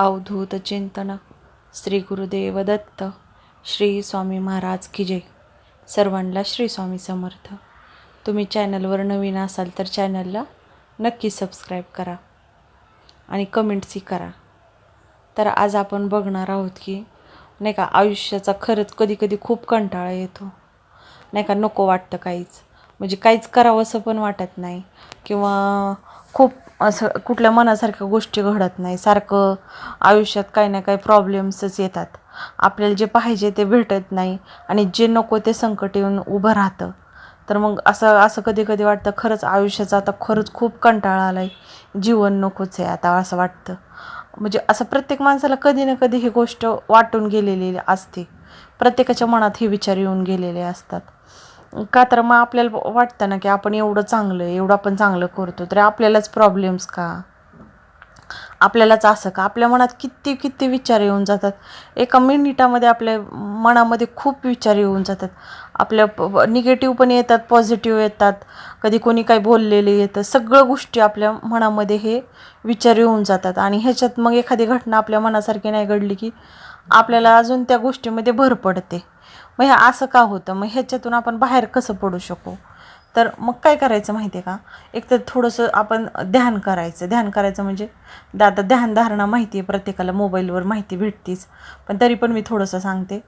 अवधूत चिंतन. श्री गुरुदेव दत्त. श्री स्वामी महाराज की जय. सर्वांना श्री स्वामी समर्थ. तुम्ही चॅनलवर नवीन असाल तर चॅनलला नक्की सबस्क्राईब करा आणि कमेंट्सही करा. तर आज आपण बघणार आहोत की नाही का आयुष्याचा खरंच कधी कधी खूप कंटाळा येतो. नाही का नको वाटतं काहीच. म्हणजे काहीच करावं असं पण वाटत नाही. किंवा खूप असं कुठल्या मनासारख्या गोष्टी घडत नाही. सारखं आयुष्यात काही ना काही प्रॉब्लेम्सच येतात. आपल्याला जे पाहिजे ते भेटत नाही आणि जे नको ते संकट येऊन उभं राहतं. तर मग असं असं कधी कधी वाटतं खरंच आयुष्याचा आता खरंच खूप कंटाळा आला आहे जीवन नकोच आहे आता असं वाटतं. म्हणजे असं प्रत्येक माणसाला कधी ना कधी ही गोष्ट वाटून गेलेली असते. प्रत्येकाच्या मनात हे विचार येऊन गेलेले असतात. का तर मग आपल्याला वाटतं ना की आपण एवढं चांगलं आहे एवढं आपण चांगलं करतो तर आपल्यालाच प्रॉब्लेम्स का? आपल्यालाच असं का? आपल्या मनात किती किती विचार येऊन जातात. एका मिनिटामध्ये आपल्या मनामध्ये खूप विचार येऊन जातात. आपल्या निगेटिव्ह पण येतात पॉझिटिव्ह येतात. कधी कोणी काही बोललेले येतं. सगळं गोष्टी आपल्या मनामध्ये हे विचार येऊन जातात. आणि ह्याच्यात मग एखादी घटना आपल्या मनासारखी नाही घडली की आपल्याला अजून त्या गोष्टीमध्ये भर पडते. मग हे असं का होतं? मग ह्याच्यातून आपण बाहेर कसं पडू शकू? तर मग काय करायचं माहिती आहे का? एक तर थोडंसं आपण ध्यान करायचं. ध्यान करायचं म्हणजे दादा ध्यानधारणा माहिती आहे प्रत्येकाला मोबाईलवर माहिती भेटतीच. पण तरी पण मी थोडंसं सांगते.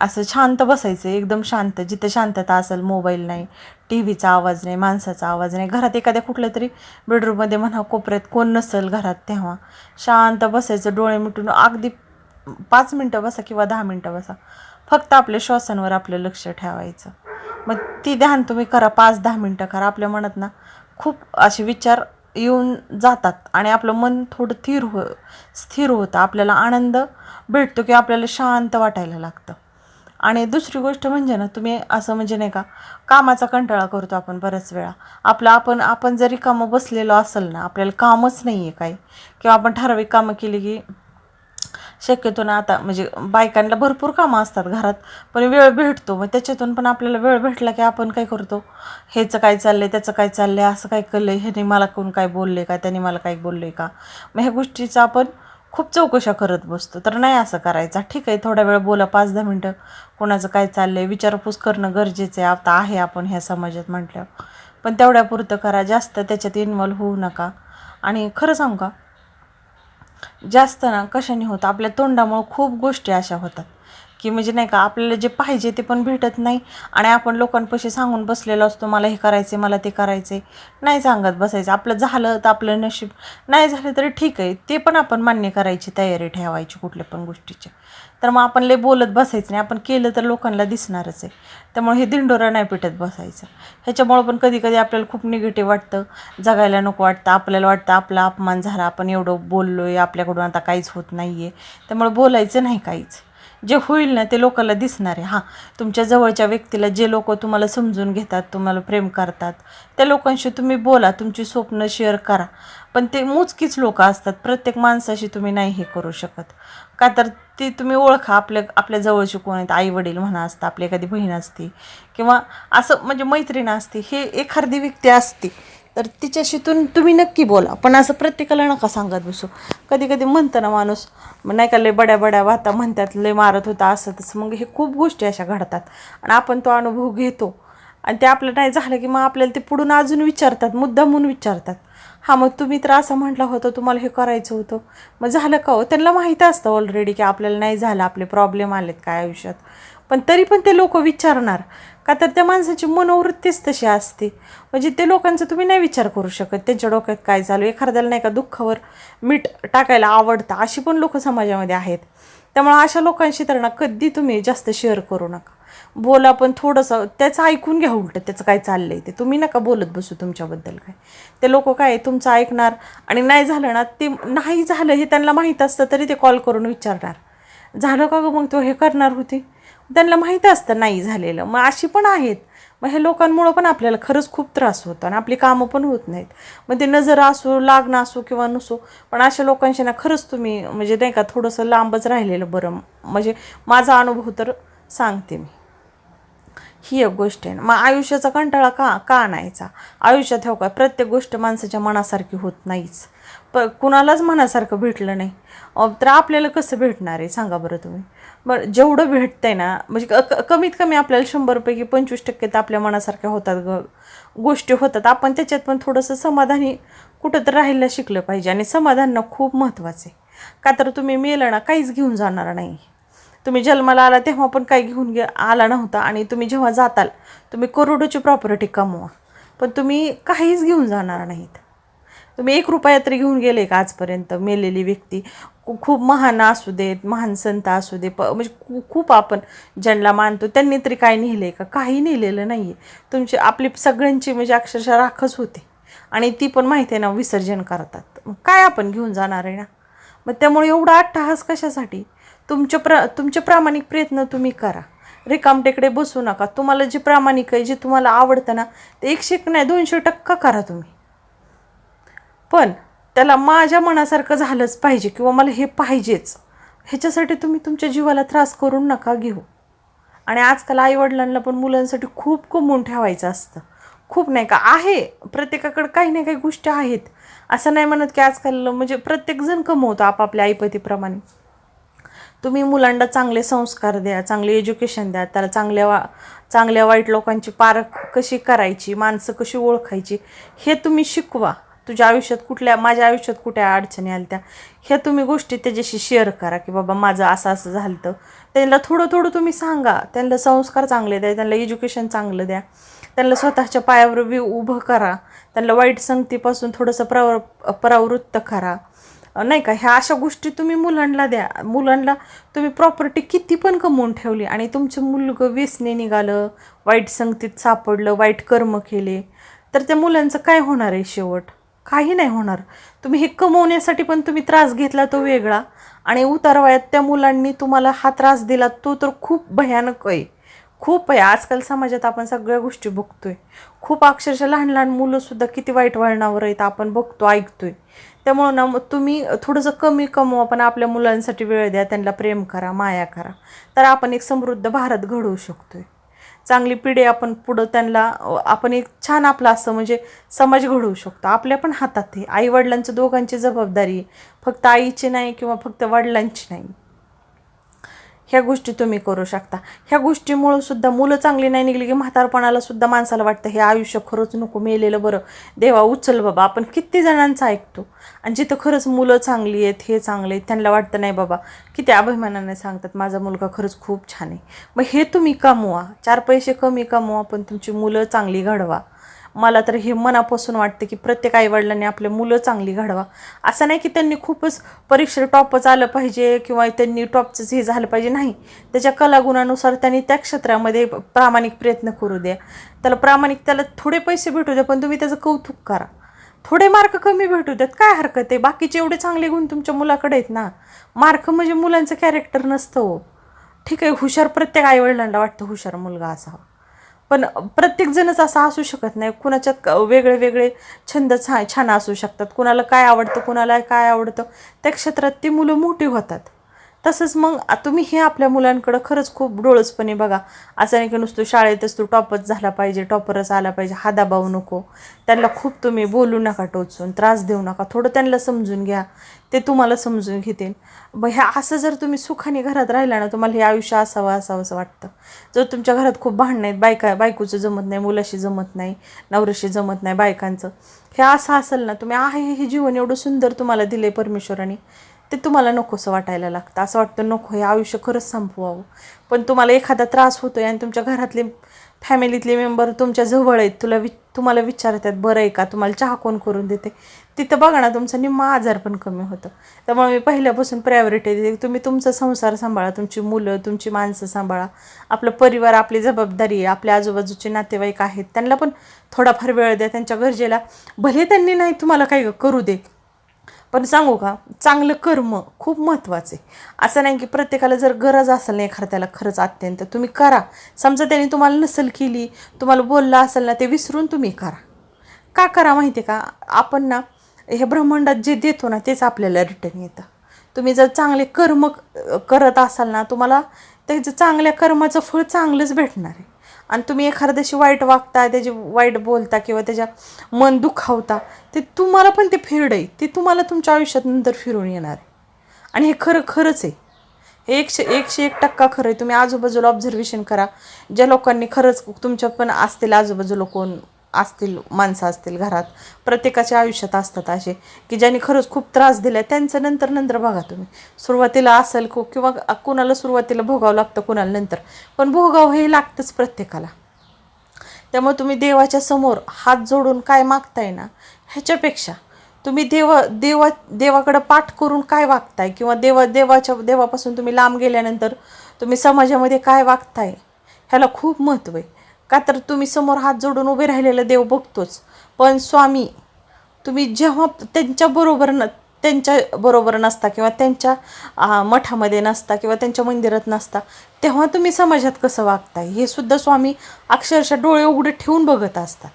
असं शांत बसायचं एकदम शांत. जिथं शांतता असेल मोबाईल नाही टी व्हीचा आवाज नाही माणसाचा आवाज नाही. घरात एखाद्या कुठल्या तरी बेडरूममध्ये म्हणा कोपऱ्यात कोण नसेल घरात तेव्हा शांत बसायचं डोळे मिटून अगदी पाच मिनटं बसा किंवा दहा मिनटं बसा. फक्त आपल्या श्वासांवर आपलं लक्ष ठेवायचं. मग ती ध्यान तुम्ही करा पाच दहा मिनटं करा. आपल्या मनात ना खूप असे विचार येऊन जातात आणि आपलं मन थोडं स्थिर हो स्थिर होतं. आपल्याला आनंद भेटतो की आपल्याला शांत वाटायला लागतं. आणि दुसरी गोष्ट म्हणजे ना तुम्ही असं म्हणजे नाही का कामाचा कंटाळा करतो आपण बऱ्याच वेळा. आपलं आपण आपण जरी कामं बसलेलो असेल ना आपल्याला कामच नाही आहे काही. किंवा आपण ठराविक कामं केली की शक्यतो ना आता म्हणजे बायकांना भरपूर कामं असतात घरात पण वेळ भेटतो. मग त्याच्यातून पण आपल्याला वेळ भेटला की आपण काय करतो? ह्याचं काय चाललं आहे त्याचं काय चाललं आहे असं काय केलं आहे ह्याने मला कोण काय बोलले का? त्याने मला काय बोलले का? मग ह्या गोष्टीचं आपण खूप चौकशा करत बसतो. तर नाही असं करायचा. ठीक आहे थोडा वेळ बोला पाच दहा मिनटं. कोणाचं काय चाललं आहे विचारपूस करणं गरजेचं आहे. आता आहे आपण ह्या समाजात म्हटल्यावर. पण तेवढ्यापुरतं करा. जास्त त्याच्यात इन्वॉल्व होऊ नका. आणि खरं सांगू का? जास्त ना कशाने होतं? आपल्या तोंडामुळं खूप गोष्टी अशा होतात की म्हणजे नाही का आपल्याला जे पाहिजे ते पण भेटत नाही आणि आपण लोकांपाशी सांगून बसलेलो असतो मला हे करायचं मला ते करायचं नाही सांगत बसायचं. आपलं झालं तर आपलं नशीब. नाही झालं तरी ठीक आहे. ते पण आपण मान्य करायची तयारी ठेवायची कुठल्या पण गोष्टीची. तर मग आपण लय बोलत बसायचं नाही. आपण केलं तर लोकांना दिसणारच आहे. त्यामुळे हे दिंडोरा नाही पिटत बसायचं. ह्याच्यामुळं पण कधी कधी आपल्याला खूप निगेटिव्ह वाटतं. जगायला नको वाटतं. आपल्याला वाटतं आपला अपमान झाला. आपण एवढं बोललो आहे आपल्याकडून आता काहीच होत नाही आहे त्यामुळे बोलायचं नाही काहीच. जे होईल ना ते लोकांना दिसणार आहे. हां तुमच्या जवळच्या व्यक्तीला जे लोक तुम्हाला समजून घेतात तुम्हाला प्रेम करतात त्या लोकांशी तुम्ही बोला. तुमची स्वप्न शेअर करा. पण ते मोजकीच लोक असतात. प्रत्येक माणसाशी तुम्ही नाही हे करू शकत. का तर ती तुम्ही ओळखा आपल्या आपल्या जवळचे कोण आहेत? आई वडील म्हणा असतं आपली एखादी बहीण असते किंवा असं म्हणजे मैत्रीण असते हे एखादी व्यक्ती असते तर तिच्याशी तुम तुम्ही नक्की बोला. पण असं प्रत्येकाला नका सांगत बसू. कधी कधी म्हणतं ना माणूस मग नाही का लय बड्या बड्या वाता म्हणतात लय मारत होता असं तसं मग हे खूप गोष्टी अशा घडतात. आणि आपण तो अनुभव घेतो. आणि ते आपलं नाही झालं की मग आपल्याला ते पुढून अजून विचारतात मुद्दा म्हणून विचारतात. हां मग तुम्ही तर असं म्हटलं होतं तुम्हाला हे करायचं होतं. मग झालं का हो? त्यांना माहीत असतं ऑलरेडी की आपल्याला नाही झालं आपले प्रॉब्लेम आलेत काय आयुष्यात. पण तरी पण ते लोक विचारणार. का तर त्या माणसाची मनोवृत्तीच तशी असते. म्हणजे ते लोकांचा तुम्ही नाही विचार करू शकत. त्यांच्या डोक्यात काय चालू एखाद्याला नाही का दुःखावर मीठ टाकायला आवडतं. अशी पण लोक समाजामध्ये आहेत. त्यामुळं अशा लोकांशी तर ना कधी तुम्ही जास्त शेअर करू नका. बोला पण थोडंसं त्याचं ऐकून घ्या उलटं त्याचं काय चाललं आहे ते. तुम्ही नका बोलत बसू तुमच्याबद्दल काय. ते लोक काय तुमचं ऐकणार आणि नाही झालं ना ते नाही झालं हे त्यांना माहीत असतं तरी ते कॉल करून विचारणार. झालं का गं मग तो हे करणार होती? त्यांना माहीत असतं नाही झालेलं. मग अशी पण आहेत. मग हे लोकांमुळं पण आपल्याला खरंच खूप त्रास होतो आणि आपली कामं पण होत नाहीत. मग ते नजर असो लागणं असो किंवा नसो पण अशा लोकांशी ना खरंच तुम्ही म्हणजे नाही का थोडंसं लांबच राहिलेलं बरं. म्हणजे माझा अनुभव तर सांगते मी. ही एक गोष्ट आहे मग आयुष्याचा कंटाळा का का आणायचा? आयुष्यात हो का प्रत्येक गोष्ट माणसाच्या मनासारखी होत नाहीच. प कुणालाच मनासारखं भेटलं नाही. तर आपल्याला कसं भेटणार आहे? सांगा बरं तुम्ही. बरं जेवढं भेटतं आहे ना म्हणजे क- कमीत कमी आपल्याला शंभरपैकी पंचवीस टक्के तर आपल्या मनासारख्या होतात ग गोष्टी होतात. आपण त्याच्यात पण थोडंसं समाधानी कुठं तर राहायला शिकलं पाहिजे. आणि समाधान खूप महत्त्वाचं आहे. का तर तुम्ही मेलं ना काहीच घेऊन जाणार नाही. तुम्ही जन्माला आला तेव्हा पण काही घेऊन गे आला नव्हता आणि तुम्ही जेव्हा जाताल तुम्ही करोडोची प्रॉपर्टी कमवा. पण तुम्ही काहीच घेऊन जाणार नाहीत. तुम्ही एक रुपया तरी घेऊन गेले का आजपर्यंत? मेलेली व्यक्ती खूप महान असू देत महान संत असू दे प म्हणजे खूप आपण ज्यांना मानतो त्यांनी तरी काय नेलं आहे का? काही नेलेलं नाही आहे तुमची आपली सगळ्यांची म्हणजे अक्षरशः राखच होते. आणि ती पण माहिती आहे ना विसर्जन करतात. मग काय आपण घेऊन जाणार आहे ना? मग त्यामुळे एवढा अट्टहास कशासाठी? तुमचे प्र तुमचे प्रामाणिक प्रयत्न तुम्ही करा. रिकामटेकडे बसू नका. तुम्हाला जे प्रामाणिक आहे जे तुम्हाला आवडतं ना ते एकशे एक नाही दोनशे टक्का करा तुम्ही. पण त्याला माझ्या मनासारखं झालंच पाहिजे किंवा मला हे पाहिजेच. ह्याच्यासाठी तुम्ही तुमच्या जीवाला त्रास करून नका घेऊ. आणि आजकाल आईवडिलांना पण मुलांसाठी खूप कमवून ठेवायचं असतं. खूप नाही का? आहे. प्रत्येकाकडे काही ना काही गोष्टी आहेत. असं नाही म्हणत की आजकाल म्हणजे प्रत्येकजण कमवतो आपापल्या आईपतीप्रमाणे. तुम्ही मुलांना चांगले संस्कार द्या चांगले एज्युकेशन द्या त्याला चांगल्या वा चांगल्या वाईट लोकांची पारख कशी करायची माणसं कशी ओळखायची हे तुम्ही शिकवा. तुझ्या आयुष्यात कुठल्या माझ्या आयुष्यात कुठल्या अडचणी आल्या त्या ह्या तुम्ही गोष्टी त्याच्याशी शेअर करा की बाबा माझं असं असं झालं तर त्यांना थोडं थोडं तुम्ही सांगा. त्यांना संस्कार चांगले द्या त्यांना एज्युकेशन चांगलं द्या. त्यांना स्वतःच्या पायावर वि उभं करा. त्यांना वाईट संगतीपासून थोडंसं प्रव प्रवृत्त करा. नाही का ह्या अशा गोष्टी तुम्ही मुलांना द्या. मुलांना तुम्ही प्रॉपर्टी किती पण कमवून ठेवली आणि तुमचं मुलगं व्यसने निघालं वाईट संगतीत सापडलं वाईट कर्म केले तर त्या मुलांचं काय होणार आहे शेवट? काही नाही होणार. तुम्ही हे कमवण्यासाठी पण तुम्ही त्रास घेतला तो वेगळा आणि उतारवयात त्या मुलांनी तुम्हाला हा त्रास दिला तो तर खूप भयानक आहे. खूप आहे. आजकाल समाजात आपण सगळ्या गोष्टी बघतोय. खूप अक्षरशः लहान लहान मुलंसुद्धा किती वाईट वळणावर आहेत आपण बघतो ऐकतोय. त्यामुळं ना मग तुम्ही थोडंसं कमी कमवा पण आपल्या मुलांसाठी वेळ द्या त्यांना प्रेम करा माया करा. तर आपण एक समृद्ध भारत घडवू शकतो आहे चांगली पिढी आपण पुढं त्यांना आपण एक छान आपला असं म्हणजे समाज घडवू शकतो. आपल्या पण हातात आहे. आईवडिलांचं दोघांची जबाबदारी आहे. फक्त आईची नाही किंवा फक्त वडिलांची नाही. ह्या गोष्टी तुम्ही करू शकता. ह्या गोष्टीमुळं सुद्धा मुलं चांगली नाही निघली की म्हातारपणाला सुद्धा माणसाला वाटतं हे आयुष्य खरंच नको मेलेलं बरं. देवा उचल बाबा आपण किती जणांचं ऐकतो. आणि जिथं खरंच मुलं चांगली आहेत हे चांगले आहेत त्यांना वाटतं नाही बाबा किती अभिमानाने सांगतात माझा मुलगा खरंच खूप छान आहे. मग हे तुम्ही कमवा. चार पैसे कमी कमवा पण तुमची मुलं चांगली घडवा. मला तर हे मनापासून वाटतं की प्रत्येक आईवडिलांनी आपले मुलं चांगली घडवा. असं नाही की त्यांनी खूपच परीक्षेत टॉपच आलं पाहिजे किंवा त्यांनी टॉपचंच हे झालं पाहिजे. नाही. त्याच्या कलागुणानुसार त्यांनी त्या क्षेत्रामध्ये प्रामाणिक प्रयत्न करू द्या. त्याला प्रामाणिक त्याला थोडे पैसे भेटू द्या पण तुम्ही त्याचं कौतुक करा. थोडे मार्क कमी भेटू देत काय हरकत आहे? बाकीचे एवढे चांगले गुण तुमच्या मुलाकडे आहेत ना. मार्क म्हणजे मुलांचं कॅरेक्टर नसतं हो. ठीक आहे हुशार प्रत्येक आईवडिलांना वाटतं हुशार मुलगा असावा. पण प्रत्येकजणच असा असं असू शकत नाही. कुणाच्यात वेगळे वेगळे छंद छा छान असू शकतात. कुणाला काय आवडतं कुणाला काय आवडतं त्या क्षेत्रात ती मुलं मोठी होतात. तसंच मग तुम्ही हे आपल्या मुलांकडं खरंच खूप डोळसपणे बघा. असं नाही की नुसतं शाळेतच तू टॉपच झाला पाहिजे टॉपरच आला पाहिजे हा दबाव नको. त्यांना खूप तुम्ही बोलू नका टोचून त्रास देऊ नका. थोडं त्यांना समजून घ्या. ते तुम्हाला समजून घेतील. मग ह्या असं जर तुम्ही सुखाने घरात राहिला ना तुम्हाला हे आयुष्य असावं असावं असं वाटतं. जर तुमच्या घरात खूप भांडणं आहेत बायका बायकोचं जमत नाही मुलाशी जमत नाही नवऱ्याशी जमत नाही बायकांचं. हे असं असेल ना तुम्ही आहे हे जीवन एवढं सुंदर तुम्हाला दिले परमेश्वराने. ते तुम्हाला नकोसं वाटायला लागतं. असं वाटतं नको हे आयुष्य खरंच संपवावं. पण तुम्हाला एखादा त्रास होतो आहे आणि तुमच्या घरातले फॅमिलीतले मेंबर तुमच्या जवळ आहेत तुला वि तुम्हाला विचारतात बरं आहे का? तुम्हाला चहा कोण करून देते? तिथं बघा ना तुमचा निम्मा आजार पण कमी होतं. त्यामुळे मी पहिल्यापासून प्रायोरिटी देते. तुम्ही तुमचा संसार सांभाळा तुमची मुलं तुमची माणसं सांभाळा. आपलं परिवार आपली जबाबदारी आहे आपल्या आजूबाजूचे नातेवाईक आहेत त्यांना पण थोडाफार वेळ द्या. त्यांच्या गरजेला भले त्यांनी नाही तुम्हाला काही करू दे पण सांगू का चांगलं कर्म खूप महत्त्वाचं आहे. असं नाही की प्रत्येकाला जर गरज असेल ना एखाद्याला खरंच अत्यंत. तुम्ही करा. समजा त्याने तुम्हाला नसल केली तुम्हाला बोललं असेल ना ते विसरून तुम्ही करा. का करा माहिती आहे का? आपण ना हे ब्रह्मांडात जे देतो ना तेच आपल्याला रिटर्न येतं. तुम्ही जर चांगले कर्म करत असाल ना तुम्हाला त्याचं चांगल्या कर्माचं फळ चांगलंच भेटणार आहे. आणि तुम्ही एखाद्याशी वाईट वागता त्याची वाईट बोलता किंवा त्याच्या मन दुखावता ते तुम्हाला पण ते फिरड आहे ते तुम्हाला तुमच्या आयुष्यात नंतर फिरून येणार आहे. आणि हे खरं खरंच आहे. हे एकशे एकशे एक टक्का खरं आहे. तुम्ही आजूबाजूला ऑब्झर्वेशन करा. ज्या लोकांनी खरंच तुमच्या पण असतील आजूबाजूला कोण असतील माणसं असतील घरात प्रत्येकाच्या आयुष्यात असतात असे की ज्यांनी खरंच खूप त्रास दिला त्यांचं नंतर नंतर बघा तुम्ही. सुरुवातीला असेल को किंवा कुणाला सुरुवातीला भोगावं लागतं कुणाला नंतर. पण भोगावं हे लागतंच प्रत्येकाला. त्यामुळे तुम्ही देवाच्या समोर हात जोडून काय मागताय ना ह्याच्यापेक्षा तुम्ही देवा देवा देवाकडं पाठ करून काय वागताय? किंवा देवा देवाच्या देवापासून तुम्ही लांब गेल्यानंतर तुम्ही समाजामध्ये काय वागताय? ह्याला खूप महत्त्व आहे. का तर तुम्ही समोर हात जोडून उभे राहिलेलं देव बघतोच. पण स्वामी तुम्ही जेव्हा त्यांच्याबरोबर न त्यांच्या बरोबर नसता किंवा त्यांच्या मठामध्ये नसता किंवा त्यांच्या मंदिरात नसता तेव्हा तुम्ही समाजात कसं वागताय? हे सुद्धा स्वामी अक्षरशः डोळे उघडे ठेवून बघत असतात.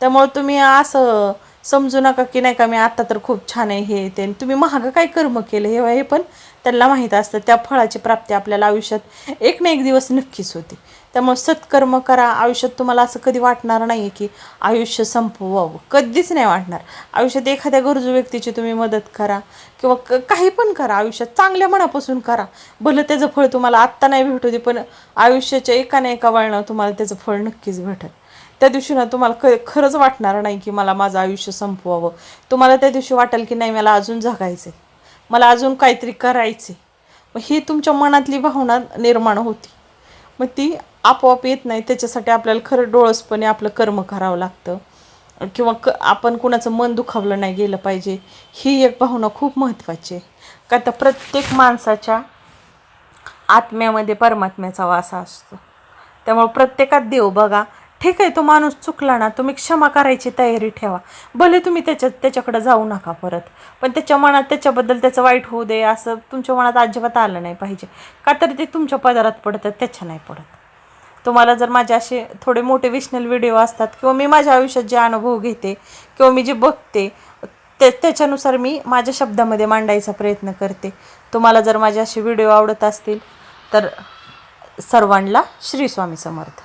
त्यामुळे तुम्ही असं समजू नका की नाही का मी आत्ता तर खूप छान आहे हे ते. तुम्ही महाग काय कर्म केलं हे हे पण त्यांना माहीत असतं. त्या फळाची प्राप्ती आपल्याला आयुष्यात एक ना एक दिवस नक्कीच होते. त्यामुळे सत्कर्म करा. आयुष्यात तुम्हाला असं कधी वाटणार नाही की आयुष्य संपवावं. कधीच नाही वाटणार. आयुष्यात एखाद्या गरजू व्यक्तीची तुम्ही मदत करा. किंवा क काही पण करा. आयुष्यात चांगल्या मनापासून करा. भलं त्याचं फळ तुम्हाला आत्ता नाही भेटू दे पण आयुष्याच्या एका ना एका वळणावर तुम्हाला त्याचं फळ नक्कीच भेटेल. त्या दिवशी ना तुम्हाला ख खरंच वाटणार नाही की मला माझं आयुष्य संपवावं. तुम्हाला त्या दिवशी वाटेल की नाही मला अजून जगायचं मला अजून काहीतरी करायचे मग ही तुमच्या मनातली भावना निर्माण होती. मग ती आपोआप येत नाही. त्याच्यासाठी आपल्याला खरं डोळसपणे आपलं कर्म करावं लागतं. किंवा क आपण कुणाचं मन दुखावलं नाही गेलं पाहिजे. ही एक भावना खूप महत्त्वाची आहे. का तर प्रत्येक माणसाच्या आत्म्यामध्ये परमात्म्याचा वास असतो. त्यामुळे प्रत्येकात देव बघा ठीक आहे तो माणूस चुकला ना तुम्ही क्षमा करायची तयारी ठेवा. भले तुम्ही त्याच्या त्याच्याकडं जाऊ नका परत पण त्याच्या मनात त्याच्याबद्दल त्याचं वाईट होऊ दे असं तुमच्या मनात अजिबात आलं नाही पाहिजे. का तर ते तुमच्या पदारात पडतात त्याच्या नाही पडत. तुम्हाला जर माझे असे थोडे मोटिवेशनल व्हिडिओ असतात किंवा मी माझ्या आयुष्यात जे अनुभव घेते किंवा मी जे बघते ते त्याच्यानुसार मी माझ्या शब्दामध्ये मांडायचा प्रयत्न करते. तुम्हाला जर माझे असे व्हिडिओ आवडत असतील तर सर्वांना श्री स्वामी समर्थ.